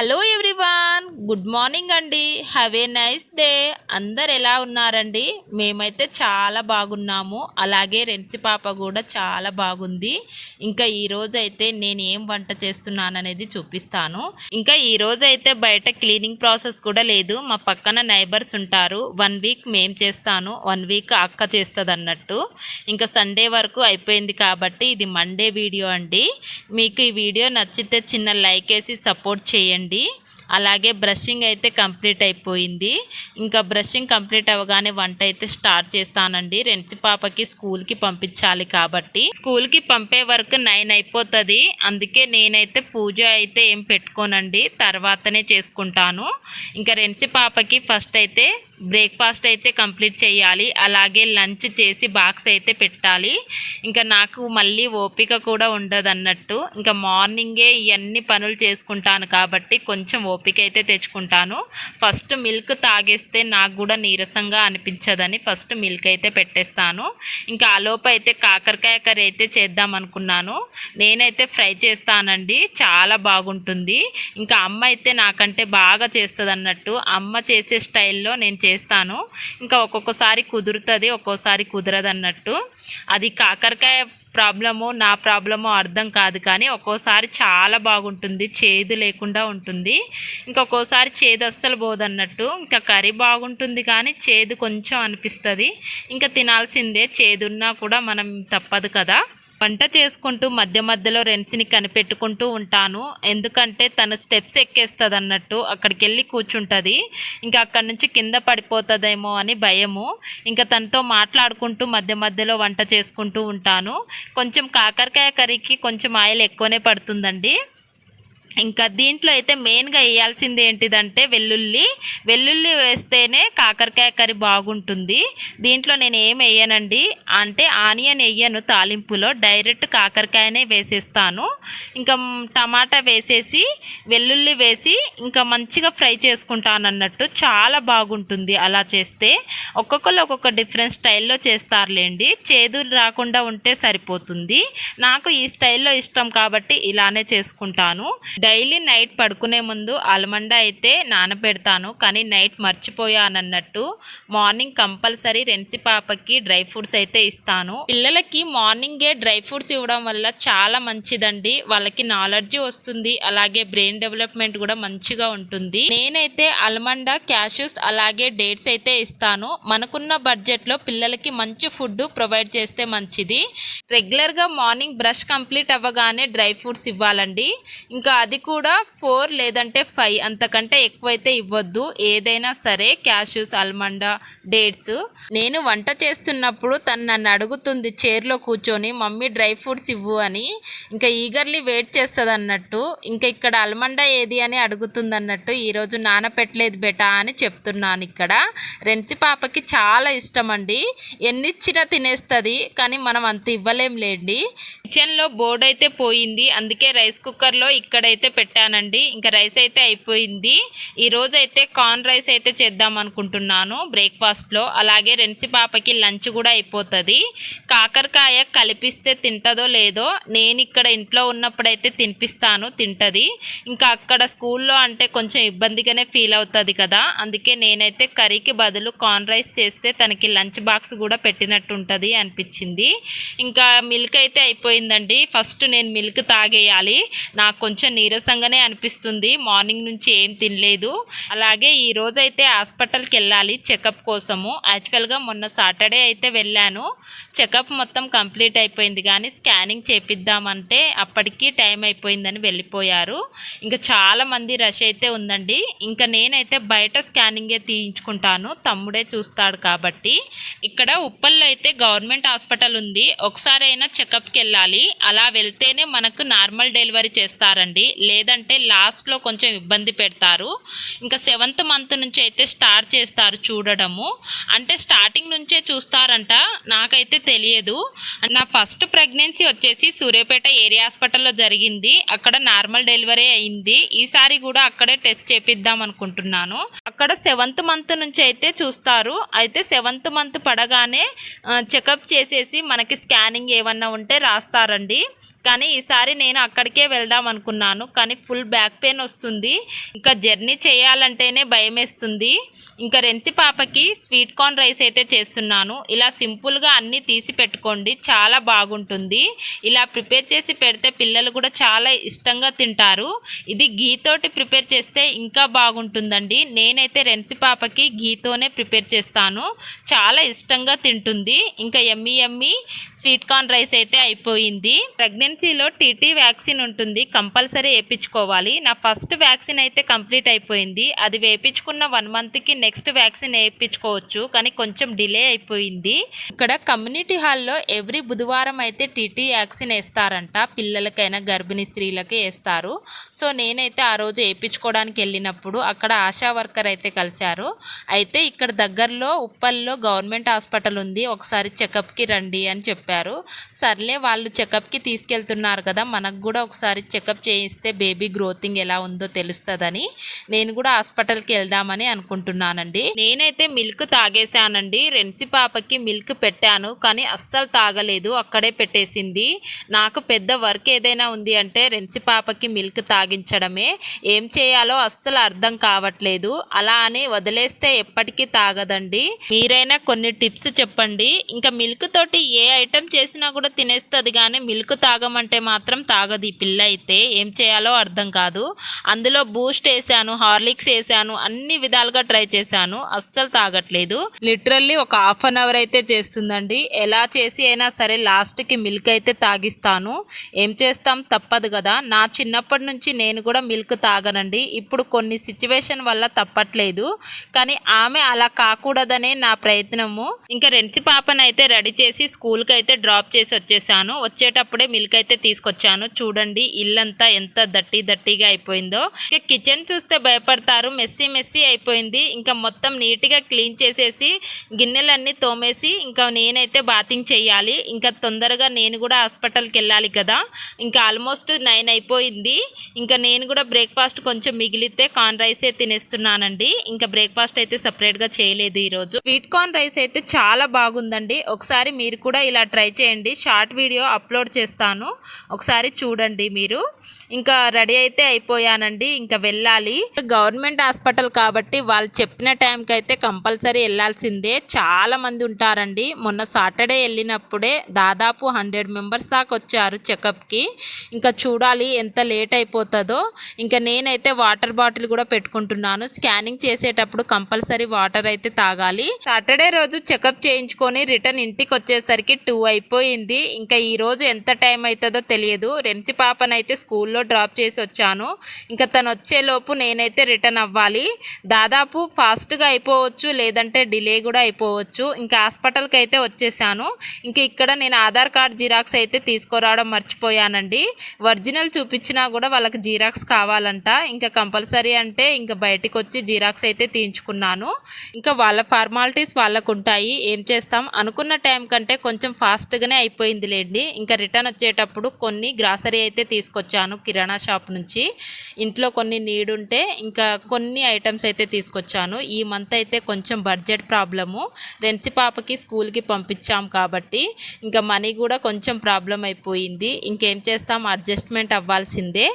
Hello everyone good morning అండి. Have a nice day అందరు ఎలా ఉన్నారండి? మేమైతే చాలా బాగున్నాము. అలాగే రెన్సి పాప కూడా చాలా బాగుంది. ఇంకా ఈరోజు అయితే నేను ఏం వంట చేస్తున్నాను అనేది చూపిస్తాను. ఇంకా ఈ అయితే బయట క్లీనింగ్ ప్రాసెస్ కూడా లేదు. మా పక్కన నైబర్స్ ఉంటారు. వన్ వీక్ మేం చేస్తాను. వన్ వీక్ అక్క చేస్తుంది అన్నట్టు ఇంకా సండే వరకు అయిపోయింది కాబట్టి ఇది మండే వీడియో అండి. మీకు ఈ వీడియో నచ్చితే చిన్న లైక్ వేసి సపోర్ట్ చేయండి. అలాగే బ్రషింగ్ అయితే కంప్లీట్ అయిపోయింది. ఇంకా బ్రషింగ్ కంప్లీట్ అవ్వగానే వంట అయితే స్టార్ట్ చేస్తానండి. రెంచి పాపకి స్కూల్కి పంపించాలి కాబట్టి. స్కూల్కి పంపే వరకు నైన్ అయిపోతుంది. అందుకే నేనైతే పూజ అయితే ఏం పెట్టుకోనండి. తర్వాతనే చేసుకుంటాను. ఇంకా రెంచి పాపకి ఫస్ట్ అయితే బ్రేక్ఫాస్ట్ అయితే కంప్లీట్ చేయాలి. అలాగే లంచ్ చేసి బాక్స్ అయితే పెట్టాలి. ఇంకా నాకు మళ్ళీ ఓపిక కూడా ఉండదు అన్నట్టు ఇంకా మార్నింగే ఇవన్నీ పనులు చేసుకుంటాను కాబట్టి కొంచెం ఓపిక అయితే తెచ్చుకుంటాను. ఫస్ట్ మిల్క్ తాగేస్తే నాకు కూడా నీరసంగా అనిపించదని ఫస్ట్ మిల్క్ అయితే పెట్టేస్తాను. ఇంకా ఆలోపు అయితే కాకరకాయ కర్రీ అయితే చేద్దాం అనుకున్నాను. నేనైతే ఫ్రై చేస్తానండి. చాలా బాగుంటుంది. ఇంకా అమ్మ అయితే నాకంటే బాగా చేస్తుంది అన్నట్టు అమ్మ చేసే స్టైల్లో నేను చేస్తాను. ఇంకా ఒక్కొక్కసారి కుదురుతుంది ఒక్కోసారి కుదరదు అన్నట్టు అది కాకరకాయ ప్రాబ్లము నా ప్రాబ్లము అర్థం కాదు కానీ ఒక్కోసారి చాలా బాగుంటుంది చేదు లేకుండా ఉంటుంది. ఇంకొకసారి ఒక్కోసారి చేదు అస్సలు పోదన్నట్టు. ఇంకా కర్రీ బాగుంటుంది కానీ చేదు కొంచెం అనిపిస్తుంది. ఇంకా తినాల్సిందే చేదున్నా కూడా మనం తప్పదు కదా. వంట చేసుకుంటూ మధ్య మధ్యలో రెన్స్ని కనిపెట్టుకుంటూ ఉంటాను. ఎందుకంటే తను స్టెప్స్ ఎక్కేస్తుంది అన్నట్టు అక్కడికి వెళ్ళి కూర్చుంటుంది. ఇంకా అక్కడి నుంచి కింద పడిపోతుందేమో అని భయము. ఇంకా తనతో మాట్లాడుకుంటూ మధ్య మధ్యలో వంట చేసుకుంటూ ఉంటాను. కొంచెం కాకరకాయ కర్రీకి కొంచెం ఆయిల్ ఎక్కువనే పడుతుందండి. ఇంకా దీంట్లో అయితే మెయిన్గా వేయాల్సింది ఏంటిదంటే వెల్లుల్లి. వెల్లుల్లి వేస్తేనే కాకరకాయ కర్రీ బాగుంటుంది. దీంట్లో నేను ఏం వేయనండి? అంటే ఆనియన్ వేయను తాలింపులో. డైరెక్ట్ కాకరకాయనే వేసేస్తాను. ఇంకా టమాటా వేసేసి వెల్లుల్లి వేసి ఇంకా మంచిగా ఫ్రై చేసుకుంటాను అన్నట్టు చాలా బాగుంటుంది అలా చేస్తే. ఒక్కొక్కరు ఒక్కొక్క డిఫరెంట్ స్టైల్లో చేస్తారులేండి. చేదు రాకుండా ఉంటే సరిపోతుంది. నాకు ఈ స్టైల్లో ఇష్టం కాబట్టి ఇలానే చేసుకుంటాను. డైలీ నైట్ పడుకునే ముందు ఆల్మండ అయితే నానబెడతాను కానీ నైట్ మర్చిపోయానన్నట్టు మార్నింగ్ కంపల్సరీ రెన్సి పాపకి డ్రై ఫ్రూట్స్ అయితే ఇస్తాను. పిల్లలకి మార్నింగే డ్రై ఫ్రూట్స్ ఇవ్వడం వల్ల చాలా మంచిదండి. వాళ్ళకి నాలెడ్జ్ వస్తుంది అలాగే బ్రెయిన్ డెవలప్మెంట్ కూడా మంచిగా ఉంటుంది. నేనైతే అల్మండా క్యాషూస్ అలాగే డేట్స్ అయితే ఇస్తాను. మనకున్న బడ్జెట్లో పిల్లలకి మంచి ఫుడ్ ప్రొవైడ్ చేస్తే మంచిది. రెగ్యులర్గా మార్నింగ్ బ్రష్ కంప్లీట్ అవ్వగానే డ్రై ఫ్రూట్స్ ఇవ్వాలండి. ఇంకా అది కూడా ఫోర్ లేదంటే ఫైవ్ అంతకంటే ఎక్కువైతే ఇవ్వద్దు. ఏదైనా సరే క్యాషూస్ అల్మండా డేట్స్ నేను వంట చేస్తున్నప్పుడు తను నన్ను అడుగుతుంది చైర్లో కూర్చొని మమ్మీ డ్రై ఫ్రూట్స్ ఇవ్వు అని. ఇంకా ఈగర్లీ వెయిట్ చేస్తుంది అన్నట్టు ఇంకా ఇక్కడ అల్మండా ఏది అని అడుగుతుంది అన్నట్టు ఈరోజు నానపెట్టలేదు బెటా అని చెప్తున్నాను ఇక్కడ. రెన్సి పాపకి చాలా ఇష్టం అండి. ఎన్నిచ్చినా తినేస్తుంది కానీ మనం అంత ఇవ్వలేం లేండి. కిచెన్లో బోర్డు అయితే పోయింది. అందుకే రైస్ కుక్కర్లో ఇక్కడైతే పెట్టానండి. ఇంకా రైస్ అయితే అయిపోయింది. ఈరోజు అయితే కార్న్ రైస్ అయితే చేద్దాం అనుకుంటున్నాను బ్రేక్ఫాస్ట్లో. అలాగే రెంచి పాపకి లంచ్ కూడా అయిపోతుంది. కాకరకాయ కలిపిస్తే తింటదో లేదో నేను ఇక్కడ ఇంట్లో ఉన్నప్పుడైతే తినిపిస్తాను తింటుంది. ఇంకా అక్కడ స్కూల్లో అంటే కొంచెం ఇబ్బందిగానే ఫీల్ అవుతుంది కదా. అందుకే నేనైతే కర్రీకి బదులు కార్న్ రైస్ చేస్తే తనకి లంచ్ బాక్స్ కూడా పెట్టినట్టు ఉంటుంది అనిపించింది. ఇంకా మిల్క్ అయితే అయిపోయింది. అయిపోయిందండి ఫస్ట్ నేను మిల్క్ తాగేయాలి. నాకు కొంచెం నీరసంగానే అనిపిస్తుంది. మార్నింగ్ నుంచి ఏం తినలేదు. అలాగే ఈ రోజైతే హాస్పిటల్కి వెళ్ళాలి చెకప్ కోసము. యాక్చువల్గా మొన్న సాటర్డే అయితే వెళ్ళాను. చెకప్ మొత్తం కంప్లీట్ అయిపోయింది. కానీ స్కానింగ్ చేపిద్దామంటే అప్పటికి టైం అయిపోయిందని వెళ్ళిపోయారు. ఇంకా చాలామంది రష్ అయితే ఉందండి. ఇంకా నేనైతే బయట స్కానింగే తీయించుకుంటాను. తమ్ముడే చూస్తాడు కాబట్టి. ఇక్కడ ఉప్పల్లో అయితే గవర్నమెంట్ హాస్పిటల్ ఉంది. ఒకసారి అయినా చెకప్కి వెళ్ళాలి. అలా వెళ్తేనే మనకు నార్మల్ డెలివరీ చేస్తారండి. లేదంటే లాస్ట్లో కొంచెం ఇబ్బంది పెడతారు. ఇంకా సెవెంత్ మంత్ నుంచి అయితే స్టార్ట్ చేస్తారు చూడడము. అంటే స్టార్టింగ్ నుంచే చూస్తారంట. నాకైతే తెలియదు. నా ఫస్ట్ ప్రెగ్నెన్సీ వచ్చేసి సూర్యాపేట ఏరియా హాస్పిటల్లో జరిగింది. అక్కడ నార్మల్ డెలివరీ అయింది. ఈసారి కూడా అక్కడే టెస్ట్ చేపిద్దాం అనుకుంటున్నాను. అక్కడ సెవెంత్ మంత్ నుంచి అయితే చూస్తారు. అయితే సెవెంత్ మంత్ పడగానే చెకప్ చేసేసి మనకి స్కానింగ్ ఏమన్నా ఉంటే రాస్తారు చేస్తారండి. కానీ ఈసారి నేను అక్కడికే వెళ్దాం అనుకున్నాను కానీ ఫుల్ బ్యాక్ పెయిన్ వస్తుంది. ఇంకా జర్నీ చేయాలంటేనే భయం వేస్తుంది ఇంకా రెంచి పాపకి స్వీట్ కార్న్ రైస్ అయితే చేస్తున్నాను. ఇలా సింపుల్గా అన్నీ తీసి పెట్టుకోండి చాలా బాగుంటుంది. ఇలా ప్రిపేర్ చేసి పెడితే పిల్లలు కూడా చాలా ఇష్టంగా తింటారు. ఇది గీతోటి ప్రిపేర్ చేస్తే ఇంకా బాగుంటుందండి. నేనైతే రెంచి పాపకి గీతోనే ప్రిపేర్ చేస్తాను. చాలా ఇష్టంగా తింటుంది. ఇంకా ఎమ్మి ఎమ్మి స్వీట్ కార్న్ రైస్ అయితే అయిపోయింది. ప్రెగ్నెన్సీలో టీటీ వ్యాక్సిన్ ఉంటుంది కంపల్సరీ వేయించుకోవాలి. నా ఫస్ట్ వ్యాక్సిన్ అయితే కంప్లీట్ అయిపోయింది. అది వేయించుకున్న వన్ మంత్కి నెక్స్ట్ వ్యాక్సిన్ వేయించుకోవచ్చు కానీ కొంచెం డిలే అయిపోయింది. ఇక్కడ కమ్యూనిటీ హాల్లో ఎవ్రీ బుధవారం అయితే టీటీ వ్యాక్సిన్ వేస్తారంట. పిల్లలకైనా గర్భిణీ స్త్రీలకి వేస్తారు. సో నేనైతే ఆ రోజు వేయించుకోవడానికి వెళ్ళినప్పుడు అక్కడ ఆశా వర్కర్ అయితే కలిశారు. అయితే ఇక్కడ దగ్గరలో ఉప్పల్లో గవర్నమెంట్ హాస్పిటల్ ఉంది. ఒకసారి చెకప్కి రండి అని చెప్పారు. సర్లే వాళ్ళు చెకప్కి తీసుకెళ్తున్నారు కదా మనకు కూడా ఒకసారి చెకప్ చేయిస్తే బేబీ గ్రోతింగ్ ఎలా ఉందో తెలుస్తుందని నేను కూడా హాస్పిటల్కి వెళ్దామని అనుకుంటున్నానండి. నేనైతే మిల్క్ తాగేశానండి రెన్సి పాపకి మిల్క్ పెట్టాను కానీ అస్సలు తాగలేదు అక్కడే పెట్టేసింది. నాకు పెద్ద వర్క్ ఏదైనా ఉంది అంటే రెన్సి పాపకి మిల్క్ తాగించడమే. ఏం చేయాలో అస్సలు అర్థం కావట్లేదు అలా అని వదిలేస్తే ఎప్పటికీ తాగదండి. మీరైనా కొన్ని టిప్స్ చెప్పండి. ఇంకా మిల్క్ తోటి ఏ ఐటెం చేసినా కూడా తినేస్తుంది కానీ మిల్క్ తాగమంటే మాత్రం తాగదు ఈ పిల్ల అయితే. ఏం చేయాలో అర్థం కాదు. అందులో బూస్ట్ వేసాను హార్లిక్స్ వేసాను అన్ని విధాలుగా ట్రై చేశాను. అస్సలు తాగట్లేదు. లిటరల్లీ ఒక హాఫ్ అన్ అవర్ అయితే చేస్తుందండి. ఎలా చేసి అయినా సరే లాస్ట్కి మిల్క్ అయితే తాగిస్తాను. ఏం చేస్తాం తప్పదు కదా. నా చిన్నప్పటి నుంచి నేను కూడా మిల్క్ తాగనండి. ఇప్పుడు కొన్ని సిచ్యువేషన్ వల్ల తప్పట్లేదు. కానీ ఆమె అలా కాకూడదనే నా ప్రయత్నము. ఇంకా రెంచి పాపనైతే రెడీ చేసి స్కూల్కి అయితే డ్రాప్ చేసి వచ్చేసాను. వచ్చేటప్పుడే మిల్క్ అయితే తీసుకొచ్చాను. చూడండి ఇల్లంతా ఎంత దట్టి దట్టిగా అయిపోయిందో. ఇక కిచెన్ చూస్తే భయపడతారు. మెస్సీ మెస్సీ అయిపోయింది. ఇంకా మొత్తం నీట్గా క్లీన్ చేసేసి గిన్నెలన్నీ తోమేసి ఇంకా నేనైతే బాతింగ్ చేయాలి. ఇంకా తొందరగా నేను కూడా హాస్పిటల్కి వెళ్ళాలి కదా. ఇంకా ఆల్మోస్ట్ నైన్ అయిపోయింది. ఇంకా నేను కూడా బ్రేక్ఫాస్ట్ కొంచెం మిగిలితే కార్న్ రైసే తినేస్తున్నానండి. ఇంకా బ్రేక్ఫాస్ట్ అయితే సపరేట్గా చేయలేదు ఈరోజు. స్వీట్ కార్న్ రైస్ అయితే చాలా బాగుందండి. ఒకసారి మీరు కూడా ఇలా ట్రై చేయండి. షార్ట్ వీడియో అప్లోడ్ చేస్తాను. ఒకసారి చూడండి మీరు. ఇంకా రెడీ అయితే అయిపోయానండి. ఇంకా వెళ్ళాలి. గవర్నమెంట్ హాస్పిటల్ కాబట్టి వాళ్ళు చెప్పిన టైంకి అయితే కంపల్సరీ వెళ్ళాల్సిందే. చాలా మంది ఉంటారండి. మొన్న సాటర్డే వెళ్ళినప్పుడే దాదాపు హండ్రెడ్ మెంబర్స్ దాకా వచ్చారు చెకప్కి. ఇంకా చూడాలి ఎంత లేట్ అయిపోతుందో. ఇంకా నేనైతే వాటర్ బాటిల్ కూడా పెట్టుకుంటున్నాను. స్కానింగ్ చేసేటప్పుడు కంపల్సరీ వాటర్ అయితే తాగాలి. సాటర్డే రోజు చెకప్ చేయించుకొని రిటర్న్ ఇంటికి వచ్చేసరికి టూ అయిపోయింది. ఇంకా ఈ రోజు ఎంత టైం అయితే అవుతుందో తెలియదు. రెంచి పాపనైతే స్కూల్లో డ్రాప్ చేసి వచ్చాను. ఇంకా తను వచ్చేలోపు నేనైతే రిటర్న్ అవ్వాలి. దాదాపు ఫాస్ట్గా అయిపోవచ్చు లేదంటే డిలే కూడా అయిపోవచ్చు. ఇంకా హాస్పిటల్కి అయితే వచ్చేసాను. ఇంకా ఇక్కడ నేను ఆధార్ కార్డ్ జిరాక్స్ అయితే తీసుకురావడం మర్చిపోయానండి. ఒరిజినల్ చూపించినా కూడా వాళ్ళకి జిరాక్స్ కావాలంట. ఇంకా కంపల్సరీ అంటే ఇంకా బయటికి వచ్చి జిరాక్స్ అయితే తీయించుకున్నాను. ఇంకా వాళ్ళ ఫార్మాలిటీస్ వాళ్ళకు ఉంటాయి ఏం చేస్తాం? అనుకున్న టైం కంటే కొంచెం ఫాస్ట్గానే అయిపోయింది లేండి ఇంకా రిటర్న్ వచ్చేటప్పుడు కొన్ని గ్రాసరీ అయితే తీసుకొచ్చాను కిరాణా షాప్ నుంచి. ఇంట్లో కొన్ని నీడ్ ఉంటే ఇంకా కొన్ని ఐటమ్స్ అయితే తీసుకొచ్చాను. ఈ మంత్ అయితే కొంచెం బడ్జెట్ ప్రాబ్లము. రెంచి పాపకి స్కూల్కి పంపించాం కాబట్టి ఇంకా మనీ కూడా కొంచెం ప్రాబ్లం అయిపోయింది. ఇంకేం చేస్తాం? అడ్జస్ట్మెంట్ అవ్వాల్సిందే.